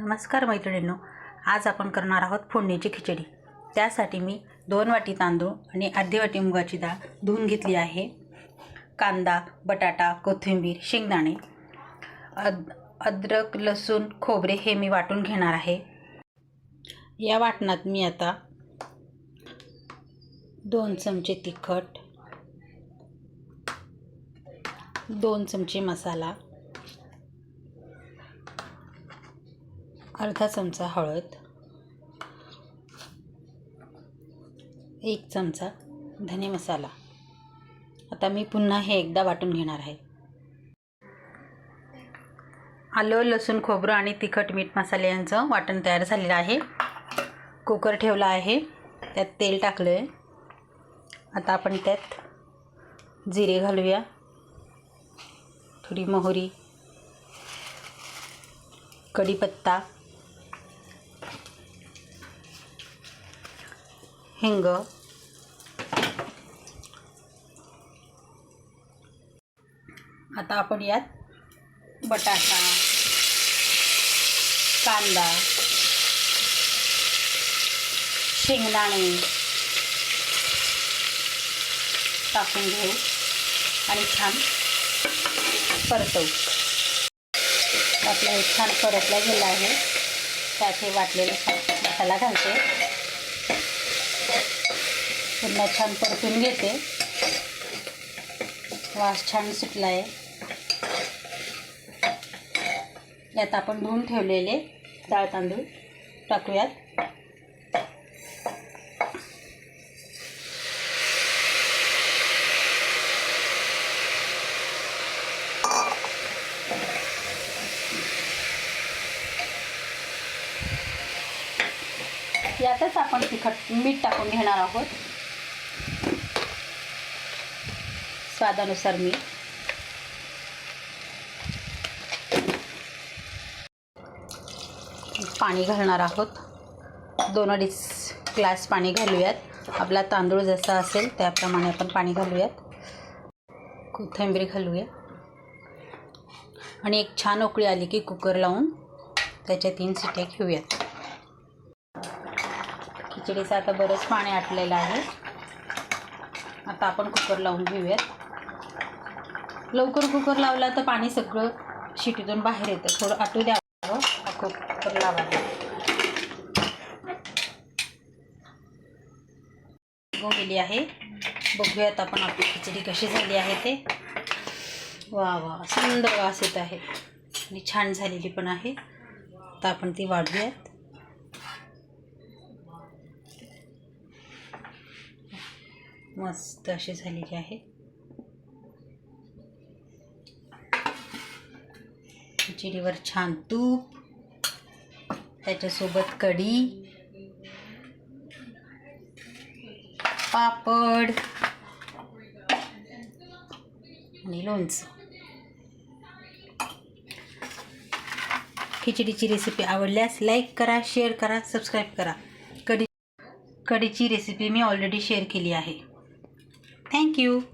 नमस्कार मैत्रिणींनो आज आपण करणार आहोत फोडणीची खिचडी. त्यासाठी मी दोन वाटी तांदूळ आणि अर्धी वाटी मुगाची डाळ धुवून घेतली आहे. कांदा बटाटा कोथिंबीर शेंगदाणे अद अद्रक लसूण खोबरे हे मी वाटून घेणार आहे. या वाटणात मी आता दोन चमचे तिखट दोन चमचे मसाला अर्धा चमचा हळद एक चमचा धने मसाला. आता मी पुन्हा हे एकदा वाटून घेणार आहे. आलं लसूण खोबरं आणि तिखट मीठ मसाले यांचं वाटण तयार झालेलं आहे. कुकर ठेवला आहे. त्यात तेल टाकलं आहे आता आपण त्यात जिरे घालूया. थोडी मोहरी कढीपत्ता हिंग. आता आपण यात बटाटा कांदा शेंगदाणे टाकून घेऊ आणि छान परतवू. आपलं छान परतला गेला आहे. त्यात हे वाटलेलं मसाला घालते. पुन्हा छान परतून घेते. वास छान सुटला आहे यात आपण धुवून ठेवलेले डाळ तांदूळ टाकूयात. यातच आपण तिखट मीठ टाकून घेणार आहोत. स्वादानुसार मी पाणी घालणार आहोत. दोन अडीच ग्लास पाणी घालूयात. आपला तांदूळ जसा असेल त्याप्रमाणे आपण पाणी घालूयात. कोथिंबीर घालूया. आणि एक छान उकळी आली की कुकर लावून त्याच्या तीन सिट्या घेऊयात. खिचडीचं आता बरंच पाणी आटलेलं आहे. आता आपण कुकर लावून घेऊयात. लवकर कुकर लावला तर पाणी सगळं शिटीतून बाहेर येतं. थोडं आटू द्यावं कुकर लावायला गेली आहे. बघूयात आपण आपली खिचडी कशी झाली आहे ते. वा वा. सुंदर वास येत आहे. आणि छान झालेली पण आहे. तर आपण ती वाढूयात. मस्त अशी झालेली आहे. खिचडीवर छान तूप त्याच्यासोबत कढी पापड आणि लोणचं. खिचडीची रेसिपी आवडल्यास लाईक करा शेअर करा सबस्क्राईब करा. कढी कढीची रेसिपी मी ऑलरेडी शेअर केली आहे. Thank you.